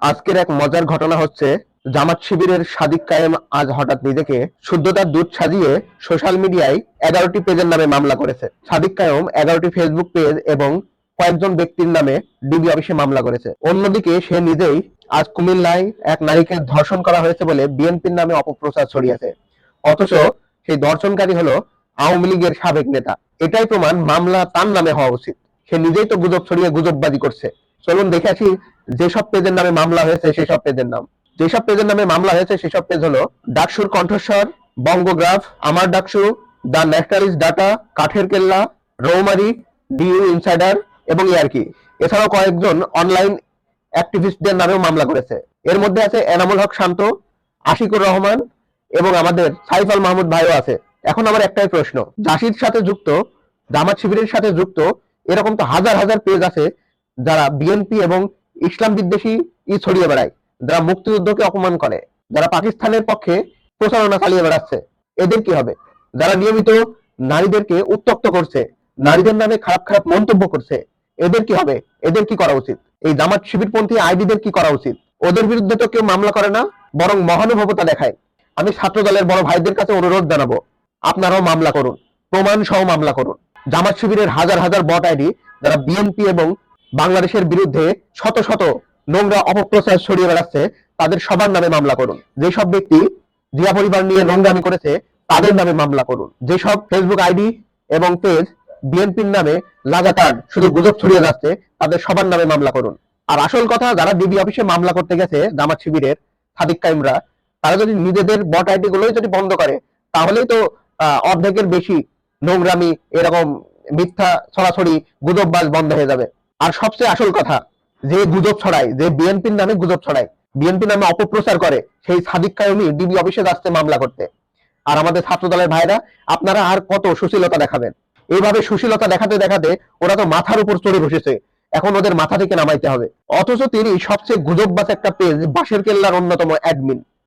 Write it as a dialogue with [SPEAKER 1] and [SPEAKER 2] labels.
[SPEAKER 1] আজকের এক মজার ঘটনা হচ্ছে, জামাত শিবিরের সাদিক কায়েম আজ হঠাৎ নিজেকে শুদ্ধতার দুধ সাজিয়ে সোশ্যাল মিডিয়ায় এগারোটি পেজের নামে মামলা করেছে। সাদিক কায়েম এগারোটি ফেসবুক পেজ এবং কয়েকজন ব্যক্তির নামে ডিবি অফিসে মামলা করেছে। অন্যদিকে সে নিজেই আজ কুমিল্লায় এক নারীকে ধর্ষণ করা হয়েছে বলে বিএনপির নামে অপপ্রচার ছড়িয়েছে। অথচ সেই ধর্ষণকারী হলো আওয়ামী লীগের সাবেক নেতা। এটাই প্রমাণ মামলা তার নামে হওয়া উচিত। সে নিজেই তো গুজব ছড়িয়ে গুজববাজি করছে। চলুন দেখে আসি, যেসব পেজের নামে মামলা হয়েছে, সেসব পেজের নাম। যেসব পেজের নামে মামলা হয়েছে, সেসব পেজ হলো ডাকসুর কণ্ঠস্বর, বঙ্গগ্রাফ, আমার ডাকসু, দ্য ন্যাশনালিস্ট ডাটা, কাঠের কেল্লা, রৌমারি, ডিউ ইনসাইডার এবং ইয়ারকি। এছাড়াও কয়েকজন অনলাইন অ্যাক্টিভিস্টদের নামেও মামলা করেছে। এর মধ্যে আছে এনামুল হক শান্ত, আশিকুর রহমান এবং আমাদের সাইফ আল মাহমুদ ভাইও আছে। এখন আমার একটাই প্রশ্ন জাসির সাথে যুক্ত, জামাত শিবিরের সাথে যুক্ত, এরকম তো হাজার হাজার পেজ আছে যারা বিএনপি এবং ইসলাম বিদ্বেষী ছড়িয়ে বেড়ায়, যারা মুক্তিযুদ্ধকে অপমান করে, যারা পাকিস্তানের পক্ষে প্রচারণা চালিয়ে বেড়াচ্ছে, এদের কি হবে? যারা নিয়মিত নারীদেরকে উত্তক্ত করছে, নারীদের নামে খারাপ খারাপ মন্তব্য করছে, এদের কি হবে? এদের কি করা উচিত? এই জামাত শিবিরপন্থী আইডিদের কি করা উচিত? ওদের বিরুদ্ধে তো কেউ মামলা করে না, বরং মহানুভবতা দেখায়। আমি ছাত্র দলের বড় ভাইদের কাছে অনুরোধ জানাব, আপনারাও মামলা করুন প্রমাণ সহ মামলা করুন। জামাত শিবিরের হাজার হাজার বট আইডি, যারা বিএনপি এবং বাংলাদেশের বিরুদ্ধে শত শত নোংরা অপপ্রচার ছড়িয়ে বেড়াচ্ছে, তাদের সবার নামে মামলা করুন। যেসব ব্যক্তি জিয়া পরিবার নিয়ে নোংরামি করেছে, তাদের নামে মামলা করুন। যেসব ফেসবুক আইডি এবং পেজ বিএনপির নামে লাগাতার শুধু গুজব ছড়িয়ে যাচ্ছে, তাদের সবার নামে মামলা করুন। আর আসল কথা, যারা ডিবি অফিসে মামলা করতে গেছে, জামাত শিবিরের সাদিক কাইমরা তারা যদি নিজেদের বট আইডি গুলোই যদি বন্ধ করে, তাহলেই তো অর্ধেকের বেশি নোংরামি, এরকম মিথ্যা ছড়াছড়ি, গুজববাজ বন্ধ হয়ে যাবে। আর সবচেয়ে আসল কথা, যে গুজব ছড়ায়, যে বিএনপির নামে গুজব ছড়ায়, বিএনপি নামে অপপ্রচার করে, সেই সাদিক কায়মি ডিবি অফিসে যাচ্ছে মামলা করতে। আর আমাদের ছাত্র দলের ভাইরা, আপনারা আর কত সুশীলতা দেখাবেন। এইভাবে সুশীলতা দেখাতে দেখাতে ওরা তো মাথার উপর চড়ে বসেছে। এখন ওদের মাথা থেকে নামাইতে হবে। অথচ তিনি সবচেয়ে গুজব গুজববাজ একটা পেজ, বাঁশের কেল্লার অন্যতম অ্যাডমিন